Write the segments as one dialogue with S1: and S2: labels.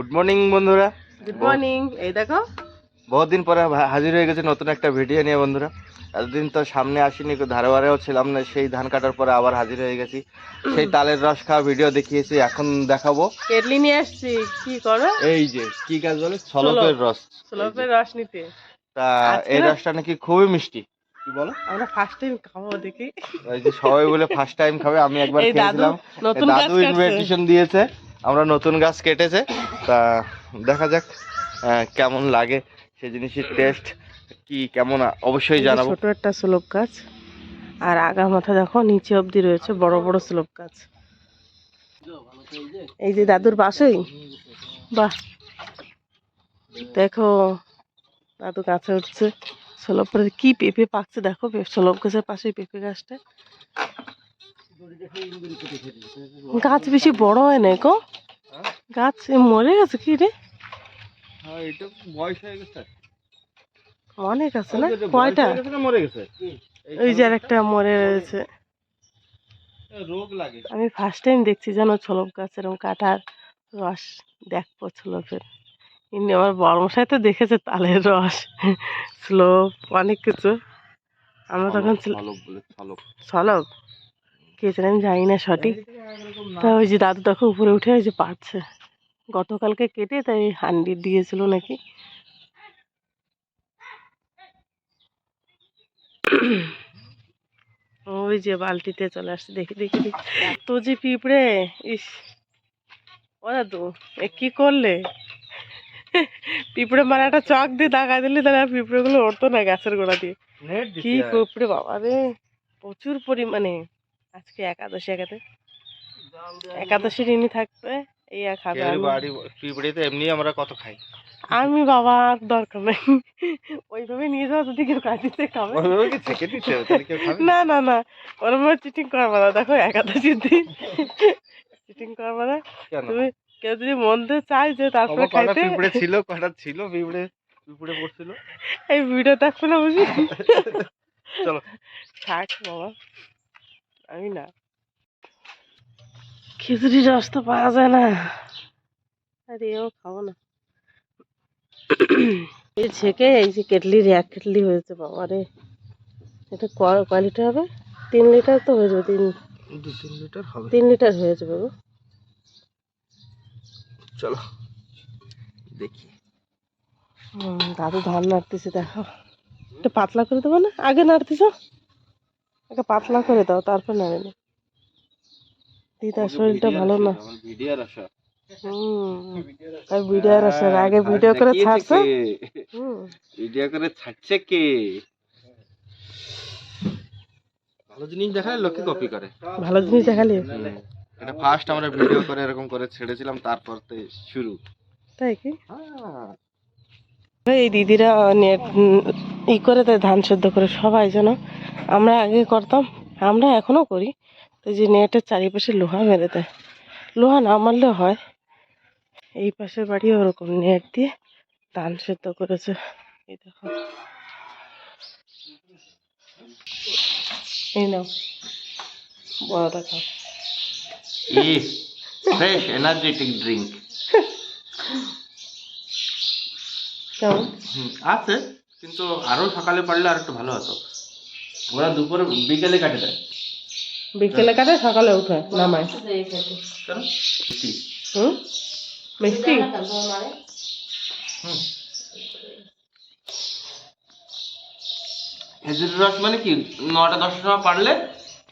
S1: Good morning বন্ধুরা।
S2: Good morning এই দেখো।
S1: বহুত দিন পরে হাজির হয়ে গেছে নতুন একটা ভিডিও নিয়ে বন্ধুরা। এতদিন তো সামনে আসিনি ধারে ছিলাম না সেই ধান কাটার পরে আবার হাজির হয়ে গেছি। সেই তালের রস খাওয়া ভিডিও দেখিয়েছি এখন দেখাবো।
S2: কেটলি নিয়ে আসছি কি করো?
S1: এই যে কি কাজ বলে? ছলকের রস।
S2: সোলপের রস নিতে।
S1: তা এই রসটা নাকি খুবই মিষ্টি। কি বলো?
S2: আমরা ফার্স্ট টাইম খাব দেখি।
S1: ওই যে সবাই বলে ফার্স্ট টাইম খাবে আমি একবার খেয়েছিলাম।
S2: নতুন
S1: দাদু
S2: কাটছে।
S1: দিয়েছে। আমরা নতুন গাছ কেটেছে তা দেখা যাক কেমন লাগে সে জিনিসের টেস্ট কি কেমন অবশ্যই জানাব।
S2: ছোট একটা স্লোপ গাছ আর আগা মাথা দেখো নিচে অবধি রয়েছে বড় বড় স্লোপ গাছ। এই যে দাদুর পাশেই বাহ। দেখো দাদু গাছে উঠছে সোলপের কি পেঁপে পাকছে দেখো সোলপ গাছের পাশে পেঁপে গাছটা। গাছ বেশি বড় হয় না গো? গাছ মরে গেছে কি রে?
S1: হ্যাঁ
S2: অনেক আছে না? কয়টা?
S1: মরে গেছে?
S2: ওই যে একটা মরে রয়েছে আমি ফার্স্ট টাইম দেখছি যেন ছোলপ গাছ এরকম কাটার রস। দেখব ছোলপের এমনি আমার বর্মশাই তো দেখেছে তালের রস। স্লোপ অনেক কিছু। আমরা তখন ছিল-
S1: ছলক ছলক
S2: কে জানে আমি জানি না সঠিক। তা ওই যে দাদু তখন উপরে উঠে ওই যে পাচ্ছে। গতকালকে কেটে তাই হান্ডি দিয়েছিল নাকি। ওই যে বালতিতে চলে আসছে দেখি দেখি দেখি। তো যে পিঁপড়ে ইস। ও দাদু এ কি করলে? পিঁপড়ে মানে একটা চক দিয়ে দাগা দিলে তাহলে পিঁপড়েগুলো উঠতো না গাছের গোড়া দিয়ে। কি পিঁপড়ে বাবা রে প্রচুর পরিমাণে। আজকে একাদশী একাতে। একাদশী ঋণী থাকবে এই আর খাবে
S1: পিঁপড়িতে এমনি আমরা কত খাই।
S2: আমি বাবা আর দরকার নেই। ওইভাবে নিয়ে যাওয়া যদি কেউ কাটিতে খাবে। না। না না ওরম চিটিং করবে না দেখো একাদশীর দিন। চিটিং করবে না তুমি কেউ যদি মন দিয়ে চায় যে তারপরে খাইতে
S1: পিঁপড়ে ছিল কটা ছিল পিঁপড়ে পিঁপড়ে পড়ছিল।
S2: এই ভিডিও দেখবে না বুঝি
S1: চলো।
S2: থাক বাবা। আমি না। খিচুড়ি রস তো পাওয়া যায় না। আরে এও খাব না। এই ছেঁকে এই যে কেটলির এক কেটলি হয়েছে বাবা রে। এটা ক- কয় লিটার হবে? তিন লিটার তো হয়ে যাবে তিন
S1: দু তিন লিটার হবে।
S2: তিন লিটার হয়ে যাবে গো
S1: চলো দেখি।
S2: দাদু ধান নাড়তেছে দেখো। একটু পাতলা করে দেবো না? আগে নাড়তেছ? আগে পাতলা করে দাও তারপর নাড়ে না দিদার শরীরটা ভালো না?
S1: ভিডিওর আশা
S2: হুম তাই ভিডিওর আসার আগে ভিডিও করে ছাড়ছে হুম।
S1: ভিডিও করে ছাড়ছে কে? ভালো জিনিস দেখালে লোকে কপি করে।
S2: ভালো জিনিস দেখালি?
S1: এটা ফার্স্ট আমরা ভিডিও করে এরকম করে ছেড়েছিলাম তারপর তো শুরু।
S2: তাই কি?
S1: হ্যাঁ।
S2: এই দিদিরা নেট উম, ই করে তাই ধান সেদ্ধ করে সবাই যেন আমরা আগে করতাম আমরা এখনও করি। তো যে নেটের চারিপাশে লোহা মেরে দেয়। লোহা না মারলে হয়। এই পাশের বাড়ি ওরকম নেট দিয়ে ধান সেদ্ধ করেছে। এই দেখো। এই নাও। বড় দেখো।
S1: ফ্রেশ এনার্জেটিক ড্রিঙ্ক
S2: কেমন?
S1: আছে। কিন্তু আরও সকালে পারলে আর একটু ভালো হতো। ওরা দুপুরে বিকেলে কাটে দেয়।
S2: বিকেলে কাটে সকালে উঠে নামায়। হুম মিষ্টি।
S1: হুম। খেজুরের রস মানে কি? নটা দশটার সময় পারলে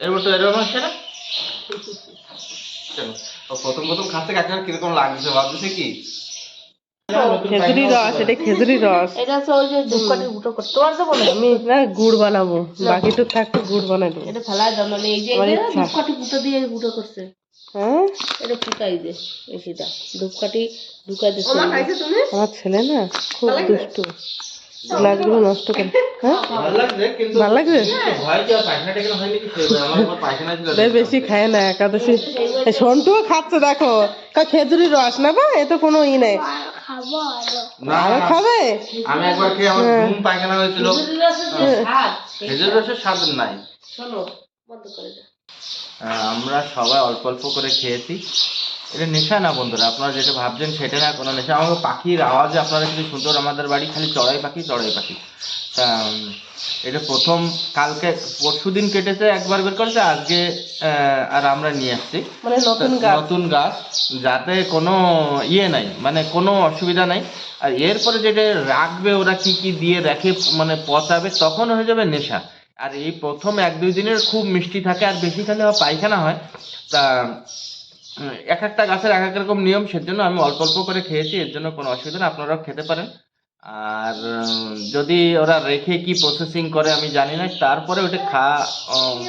S1: এরপর তো এরকম আসছে না? প্রথম প্রথম খাচ্ছে কাকে কীরকম লাগছে ভাবতেছে কি?
S2: খেজুরি রস এটা খেজুরি রস।
S3: এটা হচ্ছে ওই যে ধূপকাঠি গুঁটো করতে তোমার দেবো না
S2: আমি না গুড় বানাবো। বাকিটুক থাকতে গুড় বানাই দেবো
S3: এটা ফেলাই দাও মানে এই যে। ধূপকাঠি গুঁটো দিয়ে গুঁটো করছে।
S2: হ্যাঁ?
S3: এটা ফুটাই দে এসিটা সেটা। ধূপকাঠি ঢুকাই দিচ্ছে
S2: আমার ছেলে না খুব দুষ্টু। গ্লাসগুলো নষ্ট করে। হ্যাঁ?
S1: ভালো লাগছে
S2: বেশি খায় না একাদশী। এই সন্টুও খাচ্ছে দেখো। কা খেজুরি রস না বা? এ তো কোনো ই নেই। আরও। খাবে?
S1: আমি একবার খেয়ে আমার
S2: হ্যাঁ।
S1: ঘুম পায়খানা হয়েছিল।
S3: স্বাদ।
S1: রসের স্বাদ নাই।
S3: শোনো বন্ধ করে দাও।
S1: আমরা সবাই অল্প অল্প করে খেয়েছি। এটা নেশা না বন্ধুরা আপনারা যেটা ভাবছেন সেটা না কোনো নেশা। আমাকে পাখির আওয়াজে আপনারা কিন্তু সুন্দর আমাদের বাড়ি খালি চড়াই পাখি চড়াই পাখি। তা এটা প্রথম কালকে পরশু দিন কেটেছে একবার বের করেছে আজকে আর আমরা নিয়ে আসছি।
S2: মানে নতুন গাছ।
S1: নতুন গাছ যাতে কোনো ইয়ে নাই মানে কোনো অসুবিধা নাই। আর এরপরে যেটা রাখবে ওরা কি কি দিয়ে রেখে মানে পচাবে তখন হয়ে যাবে নেশা। আর এই প্রথম এক দুই দিনের খুব মিষ্টি থাকে আর বেশি খেলে পায়খানা হয়। তা এক একটা গাছের এক এক রকম নিয়ম সেজন্য আমি অল্প অল্প করে খেয়েছি এর জন্য কোনো অসুবিধা নেই আপনারাও খেতে পারেন। আর যদি ওরা রেখে কি প্রসেসিং করে আমি জানি না তারপরে ওটা খাওয়া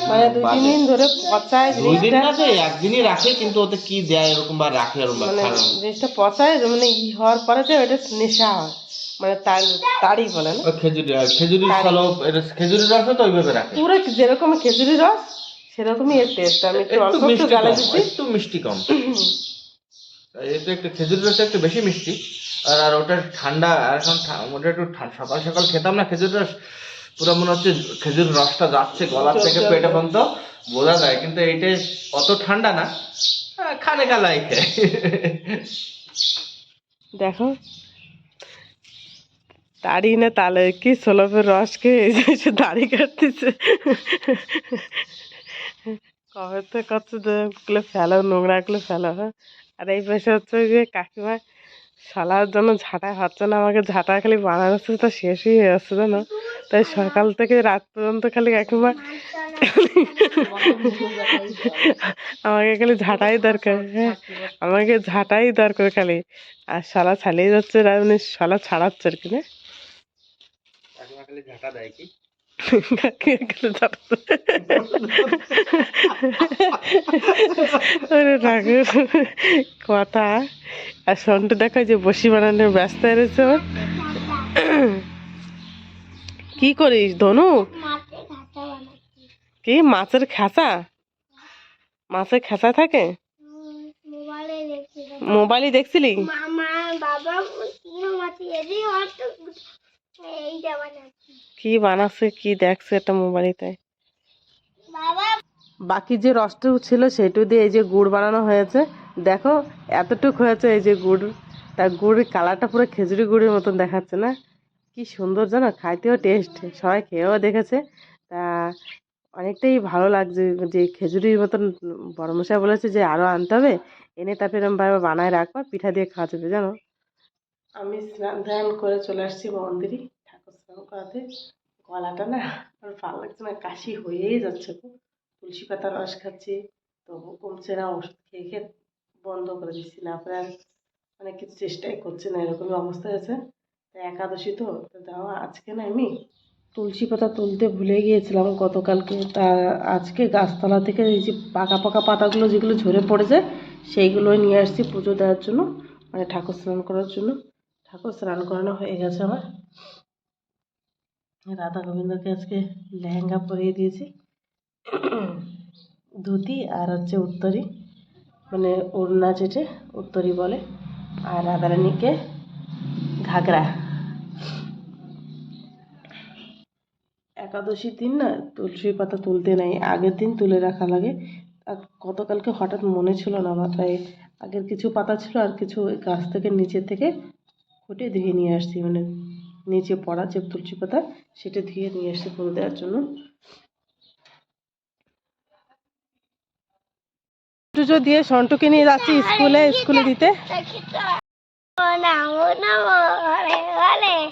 S2: মানে দুই তিন দিন ধরে পচায়
S1: দুই দিন না তো একদিনই রাখে কিন্তু ওতে কি দেয় এরকম বা রাখে এরকম বা
S2: মানে জিনিসটা পচায় মানে ই হওয়ার পরে যে ওটা নেশা হয়। মানে তার তাড়ি বলে না?
S1: খেজুরি আর খেজুরির খেজুরির রসও তো ওইভাবে রাখে।
S2: পুরো যেরকম খেজুরি রস সেরকমই এর টেস্ট আমি একটু অল্প একটু
S1: মিষ্টি কম
S2: দিচ্ছি।
S1: একটু মিষ্টি কম। এটা একটু খেজুরের রসটা একটু বেশি মিষ্টি। আর আর ওটা ঠান্ডা এখন ওটা একটু সকাল সকাল খেতাম না খেজুর রস। পুরো মনে হচ্ছে খেজুর রসটা যাচ্ছে গলার থেকে পেটে পর্যন্ত বোঝা যায়। কিন্তু এইটা অত ঠান্ডা না খানে কালাই
S2: দেখো। দাড়ি না তালে কি সোলভের রস খেয়ে দাড়ি কাটতেছে। কবে তো কতগুলো ফেলো, নোংরা গুলো ফেলো হ্যাঁ? আর এই পাশে হচ্ছে যে কাকিমা শালার জন্য ঝাঁটা হচ্ছে না, আমাকে ঝাঁটা খালি বানানো তো শেষ হয়ে যাচ্ছে, জানো? তাই সকাল থেকে রাত পর্যন্ত খালি কাকিমা আমাকে খালি ঝাঁটাই দরকার হ্যাঁ? আমাকে ঝাঁটাই দরকার খালি। আর শালা ছালিয়ে যাচ্ছে উনি শালা ছাড়াচ্ছে আর কি না
S1: খালি ঝাঁটা দেয় কি?
S2: কথা। আর সন্টু দেখো যে বসি বানানোর ব্যস্ত রয়েছে কি করিস, ধনু? কি, মাছের খাঁচা? মাছের খাঁচা থাকে?
S4: মোবাইলে
S2: দেখছিলি?
S4: বাবা
S2: কি বানাচ্ছে কি দেখছে একটা মোবাইলেতে
S4: বাবা।
S2: বাকি যে রসটুকু ছিল সেটু দিয়ে এই যে গুড় বানানো হয়েছে দেখো এতটুক হয়েছে এই যে গুড়। তা গুড়ের কালারটা পুরো খেজুরি গুড়ের মতন দেখাচ্ছে না? কি সুন্দর জানো খাইতেও টেস্ট সবাই খেয়েও দেখেছে। তা অনেকটাই ভালো লাগছে যে খেজুরির মতন বড় মশাই বলেছে যে আরও আনতে হবে এনে তারপরে এরমভাবে বানায় রাখবা পিঠা দিয়ে খাওয়া যাবে জানো। আমি স্নান ধ্যান করে চলে আসছি মন্দিরে। করাতে গলাটা না আর ভালো লাগছে না, কাশি হয়েই যাচ্ছে গো তুলসী পাতার রস খাচ্ছি তবু কমছে না, ওষুধ খেয়ে খেয়ে বন্ধ করে দিচ্ছি। না, আপনার অনেক কিছু চেষ্টাই করছে না, এরকমই অবস্থা আছে একাদশী তো দাও আজকে না আমি তুলসী পাতা তুলতে ভুলে গিয়েছিলাম গতকালকে। তা আজকে গাছতলা থেকে এই যে পাকা পাকা পাতাগুলো যেগুলো ঝরে পড়েছে সেইগুলোই নিয়ে আসছি পুজো দেওয়ার জন্য মানে ঠাকুর স্নান করার জন্য। ঠাকুর স্নান করানো হয়ে গেছে আমার। রাধা গোবিন্দকে আজকে লেহেঙ্গা পরিয়ে দিয়েছি। ধুতি আর হচ্ছে উত্তরি মানে ওড়না যেটে উত্তরি বলে, আর রাধারানীকে ঘাগরা। একাদশীর দিন না, তুলসী পাতা তুলতে নেই, আগের দিন তুলে রাখা লাগে। আর গতকালকে হঠাৎ মনে ছিল না আমার তাই আগের কিছু পাতা ছিল আর কিছু গাছ থেকে নিচে থেকে খুঁটে ধুয়ে নিয়ে আসছি মানে নিচে পড়া যে তুলসী পাতা, সেটা ধুয়ে নিয়ে আসছি পুজো দেওয়ার জন্য। পুজো দিয়ে সন্টুকে নিয়ে যাচ্ছি স্কুলে স্কুলে দিতে।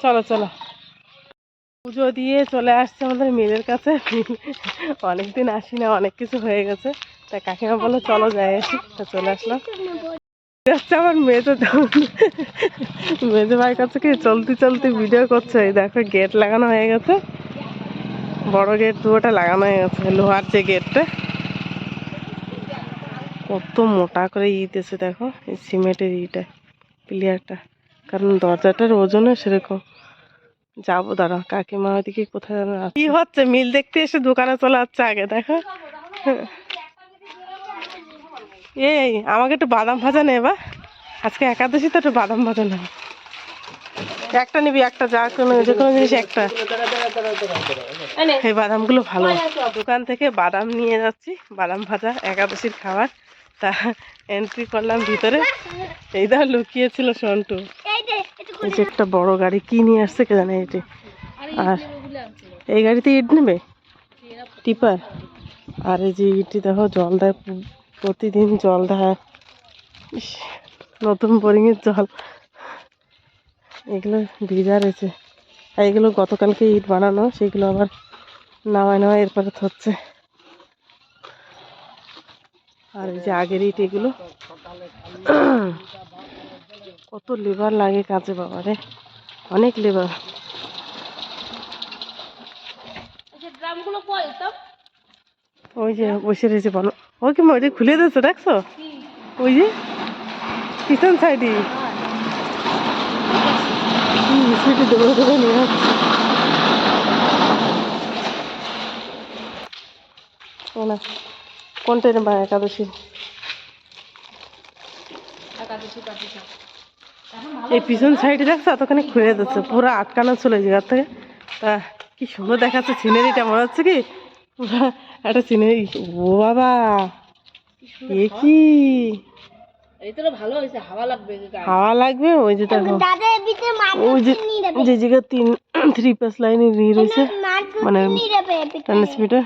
S2: চলো চলো। পুজো দিয়ে চলে আসছে আমাদের মিলের কাছে। অনেকদিন আসি না অনেক কিছু হয়ে গেছে। তাই কাকিমা বলল, চলো যাই আসি তা চলে আসলাম। যাচ্ছে আমার মেয়েতে মেয়েদের ভাই কাছে কি চলতে চলতে ভিডিও করছে। এই দেখো গেট লাগানো হয়ে গেছে। বড় গেট দুটোটা লাগানো হয়ে গেছে। লোহার যে গেটটা কত মোটা করে ইতেছে দেখো, এই সিমেন্টের ইটা প্লেয়ারটা কারণ দরজাটার ওজনও সেরকম। যাব দাঁড়া, কাকিমা ওইদিকে কোথায়। কি হচ্ছে? মিল দেখতে এসে দোকানে চলে যাচ্ছে আগে, দেখো। এই, আমাকে একটু বাদাম ভাজা নেবা আজকে একাদশী তো একটু বাদাম ভাজা নেব। একটা নিবি, একটা যা কোনো, যে কোনো জিনিস একটা। এই বাদামগুলো ভালো। দোকান থেকে বাদাম নিয়ে যাচ্ছি, বাদাম ভাজা, একাদশীর খাবার। তা এন্ট্রি করলাম ভিতরে। এই দা লুকিয়েছিল সন্টু।
S4: এই যে একটু
S2: বড় গাড়ি, কি নিয়ে আসছে কে জানে এটি? আর এই গাড়িতে ইট নেবে? টিপার? আর এই যে ইটি দেখো, জল দেয় প্রতিদিন জল দেয়। নতুন বোরিংয়ের জল। এগুলো ভিজা রয়েছে। আর এগুলো গতকালকে ইট বানানো সেগুলো আবার নামায় নেওয়া এরপরে হচ্ছে আর এই যে আগের ইট এগুলো কত লেবার লাগে কাজে বাবা রে অনেক লেবার। ওই যে বসে রয়েছে বলো ও কি মা ওইটা খুলে দিয়েছ দেখছ? ওই যে পিছন সাইডে। সেটি নিয়ে না কোনটা নেবা একাদশী? এই পিছন সাইডে দেখছ এতখানি খুলে দিচ্ছে পুরো আটকানো ছিল এই থেকে। তা কি সুন্দর দেখাচ্ছে সিনারিটা মনে হচ্ছে কি? একটা সিনারি ও বাবা! এ কি?
S3: হাওয়া লাগবে
S2: হাওয়া লাগবে? ওই যে দেখো
S4: দাদা এর ভিতরে মাছ
S2: ওই যে তিন থ্রি পাস লাইনে নিয়ে রয়েছে। মানে ট্রান্সমিটার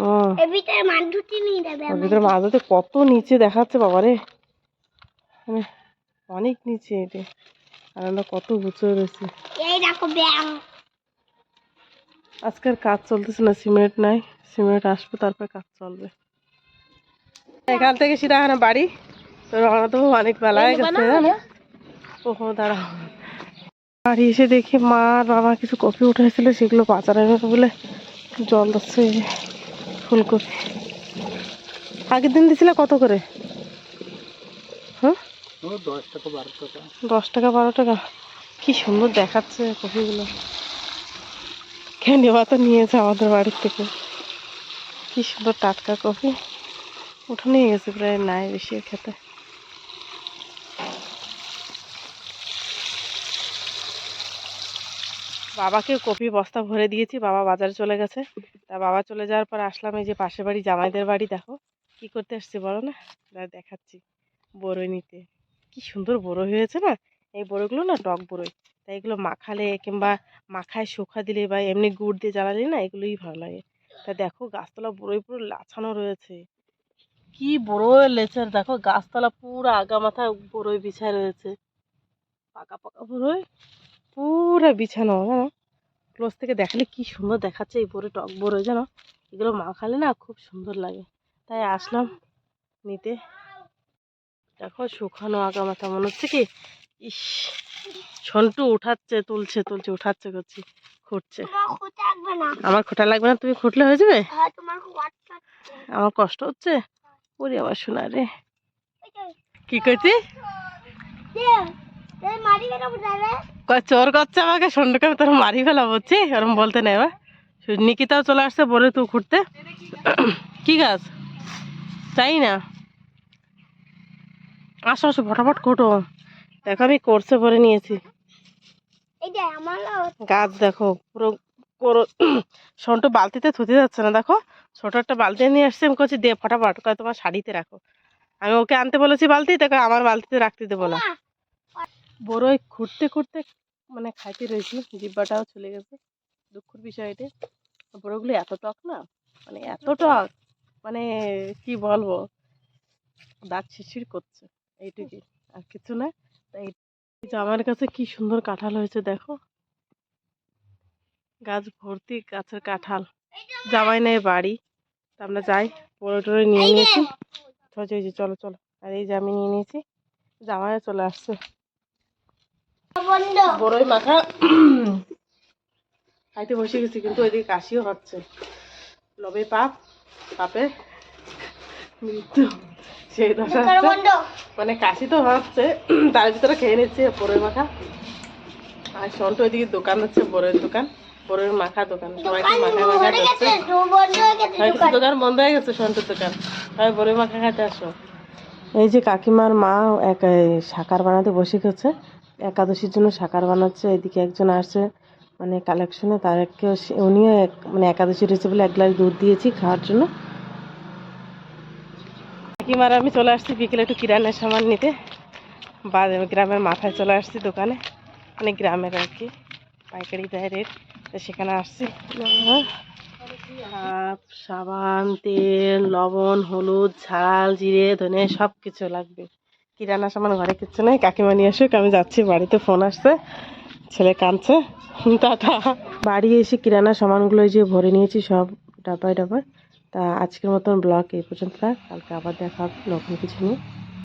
S4: ও ভিতরে মাছ
S2: ধরতে কত নিচে দেখাচ্ছে বাবারে। মানে অনেক নিচে এটা। আর আমরা কত উঁচু রয়েছে।
S4: এই দেখো ব্যাং
S2: আজকের কাজ চলতেছে না সিমেন্ট নাই সিমেন্ট আসবে তারপর কাজ চলবে। এখান থেকে সিরাহানা বাড়ি তো রওনা তো অনেক বেলা হয়ে গেছে জানো? ওহো দাঁড়াও। বাড়ি এসে দেখি মা আর বাবা কিছু কপি উঠেছিল সেগুলো বাজারে বলে জল দিচ্ছে ফুলকপি। আগের দিন দিছিলে কত করে? হ্যাঁ? দশ টাকা বারো টাকা। কি সুন্দর দেখাচ্ছে কপিগুলো কেন তো নিয়েছে আমাদের বাড়ির থেকে। কি সুন্দর টাটকা কফি। উঠে নিয়ে গেছে প্রায়, নাই বেশি খেতে। বাবাকে কপি বস্তা ভরে দিয়েছি, বাবা বাজারে চলে গেছে। তা বাবা চলে যাওয়ার পর আসলাম এই যে পাশের বাড়ি জামাইদের বাড়ি, দেখো। কি করতে আসছে বলো না? দেখাচ্ছি। বড়ই নিতে। কি সুন্দর বড় হয়েছে না? এই বড়গুলো না টক বড়ই তাই এগুলো মাখালে কিংবা মাখায় শুকা দিলে বা এমনি গুড় দিয়ে জ্বালালে না এগুলোই ভালো লাগে। তা দেখো গাছতলা বড়ই পুরো লাছানো রয়েছে। কি বড় লেচার, দেখো গাছতলা পুরো আগা মাথা বড়ই বিছায় রয়েছে। পাকা পাকা বড়ই পুরো বিছানো, জানো? ক্লোজ থেকে দেখালে কি সুন্দর দেখাচ্ছে এই বড়ই টক বড়ই, জানো? এগুলো মাখালে না খুব সুন্দর লাগে। তাই আসলাম নিতে। দেখো শুকানো আগা মাথা, মনে হচ্ছে কি? ইস! সন্টু উঠাচ্ছে তুলছে তুলছে উঠাচ্ছে করছি খুঁটছে আমার খোটা লাগবে না? তুমি খুঁটলে হয়ে যাবে?
S4: হ্যাঁ
S2: আমার কষ্ট হচ্ছে? ওরে আবার শোনা রে। কি করছি চোর করছে আমাকে? সন্টুকে তোর মারি ফেলা বলছি ওরম বলতে নেই বা। নিকিতাও চলে আসছে বলে তুই খুঁড়তে। কি গাছ চাই না? আসো আসো ফটাফট খোটো। দেখো আমি কোর্সে ভরে নিয়েছি। গাছ দেখো পুরো পুরো সন্টু বালতিতে থুতে যাচ্ছে না দেখো। ছোট একটা বালতি নিয়ে আসছে আমি করছি দে ফটাফট কয় তোমার শাড়িতে রাখো। আমি ওকে আনতে বলেছি বালতি তাকে আমার বালতিতে রাখতে দেবো না। বড়ই খুঁড়তে খুঁড়তে মানে খাইতে রয়েছি জিব্বাটাও চলে গেছে। দুঃখের বিষয় এটা। বড়গুলো এত টক না মানে এত টক। মানে কি বলব? দাঁত শিরশির করছে এইটুকুই আর কিছু না। তাই আমার কাছে কি সুন্দর কাঁঠাল হয়েছে দেখো। গাছ ভর্তি গাছের কাঁঠাল। জামাই নেই বাড়ি। আমরা যাই পরে টরে নিয়ে নিয়েছি। চলো যে চলো চলো। আর এই যে আমি নিয়ে নিয়েছি। জামাই চলে আসছে। বড়ই মাখা। খাইতে বসে গেছি কিন্তু ওইদিকে কাশিও হচ্ছে। লবে পাপ পাপে মৃত্যু। হচ্ছে। মানে কাশি তো হচ্ছে তার ভিতরে খেয়ে নিচ্ছে বড়ই মাখা। আর সন্টু ওইদিকে দোকান হচ্ছে বড়ের দোকান বড়ের মাখা দোকান। সবাইকে মাখা মাখা সবাই
S4: দোকান।
S2: বন্ধ হয়ে গেছে সন্টুর দোকান। সবাই বড়ই মাখা খাইতে আসো। এই যে কাকিমার মা এক সাকার বানাতে বসে গেছে। একাদশীর জন্য সাকার বানাচ্ছে এদিকে একজন আসছে। মানে কালেকশনে তার কেউ উনিও এক- মানে একাদশী রয়েছে বলে এক গ্লাস দুধ দিয়েছি খাওয়ার জন্য। কাকিমার আমি চলে আসছি বিকেলে একটু কিরানের সামান নিতে। বা গ্রামের মাথায় চলে আসছি দোকানে। মানে গ্রামের আর কি, পাইকারি দেয় রেট সেখানে আসছি। সাবান, তেল, লবণ, হলুদ, ঝাল, জিরে, ধনে সব কিছু লাগবে। কিরানা সামান ঘরে কিচ্ছু নেই, কাকিমা নিয়ে আসুক, আমি যাচ্ছি, বাড়িতে ফোন আসছে, ছেলে কাঁদছে। টাটা বাড়ি এসে কিরানা সামানগুলো যে ভরে নিয়েছি, সব ডাব্বায় ডাব্বায় তা আজকের মতন ব্লগ এই পর্যন্ত। কালকে আবার দেখা হবে নতুন কিছু নিয়ে।